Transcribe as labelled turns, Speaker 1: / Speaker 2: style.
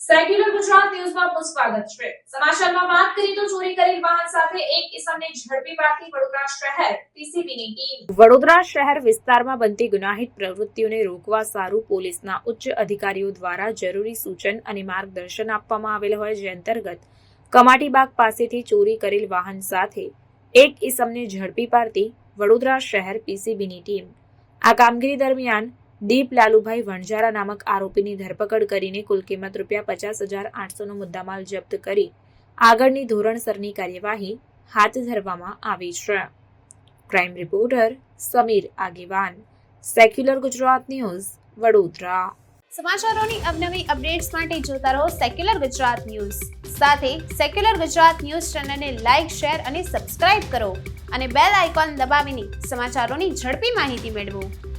Speaker 1: Secular Gujarat ન્યૂઝમાં સ્વાગત છે. સમાચારમાં વાત કરીએ તો ચોરી કરેલ વાહન સાથે એક ઇસમને ઝડપી પાડતી વડોદરા શહેર પીસીબીની ટીમ. વડોદરા શહેર વિસ્તારમાં બનતી ગુનાહિત પ્રવૃત્તિઓને રોકવા સારું પોલીસના ઉચ્ચ અધિકારીઓ દ્વારા જરૂરી સૂચન અને માર્ગદર્શન આપવામાં આવેલ હોય જે અંતર્ગત કમાટીબાગ પાસેથી ચોરી કરેલ વાહન સાથે એક ઇસમને ઝડપી પાડતી વડોદરા શહેર પીસીબીની ટીમ. આ કામગીરી દરમિયાન દીપ લાલુભાઈ વણઝારા નામક આરોપીની ધરપકડ કરીને કુલ કિંમત રૂપિયા પચાસ હજાર આઠસોનો મુદ્દામાલ જપ્ત કરી આગળની ધોરણસરની કાર્યવાહી હાથ ધરવામાં આવી છે. Crime reporter Sameer Agevan. Secular Gujarat news, Vadodara.
Speaker 2: સમાચારોની અવનવી અપડેટ્સ માટે જોતા રહો સેક્યુલર ગુજરાત ન્યૂઝ. સાથે સેક્યુલર ગુજરાત ન્યૂઝ ચેનલને લાઇક શેર અને સબસ્ક્રાઇબ કરો અને બેલ આઇકોન દબાવીને સમાચારોની ઝડપી માહિતી મેળવો.